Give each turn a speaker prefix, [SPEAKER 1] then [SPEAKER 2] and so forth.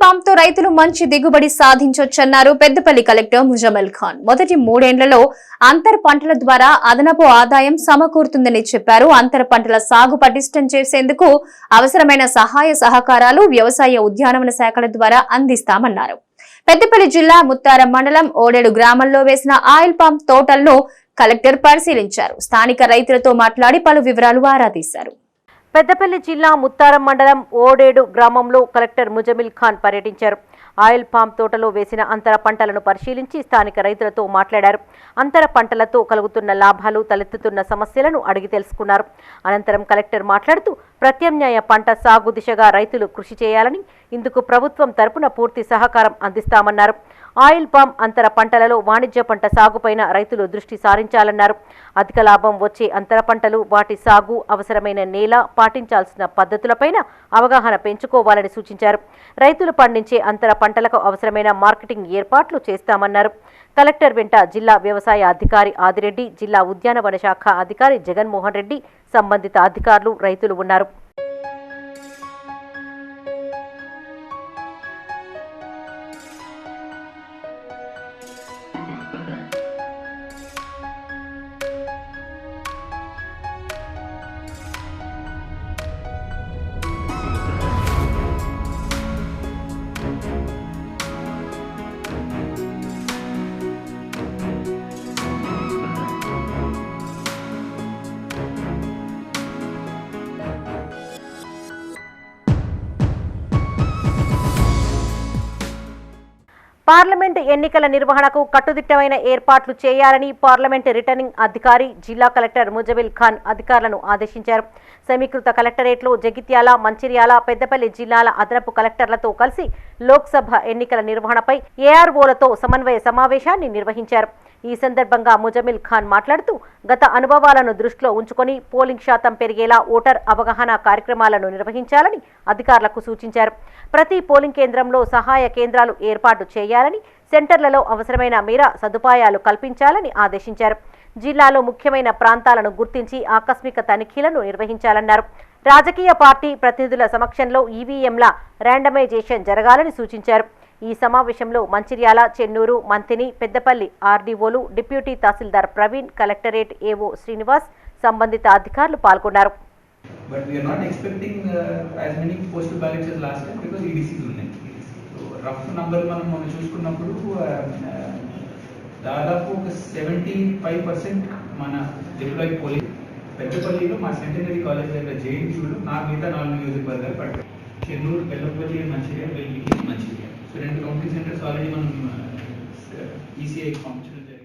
[SPEAKER 1] పామ్తో రైతులు మంచి దిగుబడి సాధించొచ్చన్నారు పెద్దపల్లి కలెక్టర్ ముజమల్ ఖాన్. మొదటి మూడేండ్లలో అంతర పంటల ద్వారా అదనపు ఆదాయం సమకూరుతుందని చెప్పారు. అంతర పంటల సాగు పటిష్టం చేసేందుకు అవసరమైన సహాయ సహకారాలు వ్యవసాయ ఉద్యానవన శాఖల ద్వారా అందిస్తామన్నారు. పెద్దపల్లి జిల్లా ముత్తారం మండలం ఓడేడు గ్రామంలో వేసిన ఆయిల్ పామ్ తోటలను కలెక్టర్ పరిశీలించారు. స్థానిక రైతులతో మాట్లాడి పలు వివరాలు ఆరా తీశారు.
[SPEAKER 2] పెద్దపల్లి జిల్లా ముత్తారం మండలం ఓడేడు గ్రామంలో కలెక్టర్ ముజమిల్ ఖాన్ పర్యటించారు. ఆయిల్ పామ్ తోటలో వేసిన అంతర పంటలను పరిశీలించి స్థానిక రైతులతో మాట్లాడారు. అంతర పంటలతో కలుగుతున్న లాభాలు తలెత్తుతున్న సమస్యలను అడిగి తెలుసుకున్నారు. అనంతరం కలెక్టర్ మాట్లాడుతూ ప్రత్యామ్నాయ పంట సాగు దిశగా రైతులు కృషి చేయాలని ఇందుకు ప్రభుత్వం తరపున పూర్తి సహకారం అందిస్తామన్నారు. ఆయిల్ పామ్ అంతర పంటలలో వాణిజ్య పంట సాగుపైన రైతులు దృష్టి సారించాలన్నారు. అధిక లాభం వచ్చే అంతర పంటలు వాటి సాగు అవసరమైన నేల పాటించాల్సిన పద్ధతులపైన అవగాహన పెంచుకోవాలని సూచించారు. రైతులు పండించే అంతర పంటలకు అవసరమైన మార్కెటింగ్ ఏర్పాట్లు చేస్తామన్నారు. కలెక్టర్ వెంట జిల్లా వ్యవసాయ అధికారి ఆదిరెడ్డి జిల్లా ఉద్యానవన శాఖ అధికారి జగన్మోహన్ రెడ్డి సంబంధిత అధికారులు రైతులు ఉన్నారు. పార్లమెంటు ఎన్నికల నిర్వహణకు కట్టుదిట్టమైన ఏర్పాట్లు చేయాలని పార్లమెంటు రిటర్నింగ్ అధికారి జిల్లా కలెక్టర్ ముజబిల్ ఖాన్ అధికారులను ఆదేశించారు. సమీకృత కలెక్టరేట్లో జగిత్యాల మంచిర్యాల పెద్దపల్లి జిల్లాల అదనపు కలెక్టర్లతో కలిసి లోక్సభ ఎన్నికల నిర్వహణపై ఏఆర్ఓలతో సమన్వయ సమావేశాన్ని నిర్వహించారు. ఈ సందర్భంగా ముజమిల్ ఖాన్ మాట్లాడుతూ గత అనుభవాలను దృష్టిలో ఉంచుకొని పోలింగ్ శాతం పెరిగేలా ఓటర్ అవగాహన కార్యక్రమాలను నిర్వహించాలని అధికారులకు సూచించారు. ప్రతి పోలింగ్ కేంద్రంలో సహాయ కేంద్రాలు ఏర్పాటు చేయాలని సెంటర్లలో అవసరమైన మేర సదుపాయాలు కల్పించాలని ఆదేశించారు. జిల్లాలో ముఖ్యమైన ప్రాంతాలను గుర్తించి ఆకస్మిక తనిఖీలను నిర్వహించాలన్నారు. రాజకీయ పార్టీ ప్రతినిధుల సమక్షంలో ఈవీఎంల ర్యాండమైజేషన్ జరగాలని సూచించారు. ఈ సమావేశంలో Mancherial Chennur Manthani Peddapalli ఆర్డీఓలు deputy tahsildar Praveen collectorate AO Srinivas సంబంధిత అధికారులు పాల్గొన్నారు.
[SPEAKER 3] But we are not expecting uh, as many postal ballots as last time because EDCs ఉన్నాయి. రఫ్ నంబర్ మనం మనం చూసుకున్నప్పుడు దాదాపు ఒక సెవెంటీ ఫైవ్ పర్సెంట్ మన డిప్లాయ్ పోలింగ్ పెద్దపల్లిలో మా సెంటనరీ కాలేజ్ దగ్గర జేఎన్యూలో నా మిగతా నాలుగు నియోజకవర్గాలు పడతాయి చెన్నూరు పెద్దపల్లి మంచిర్యాల వెళ్ళి మంచిర్యాల. సో రెండు కౌంటింగ్ సెంటర్స్ ఆల్రెడీ మనం ఈసీఐ పంపించడం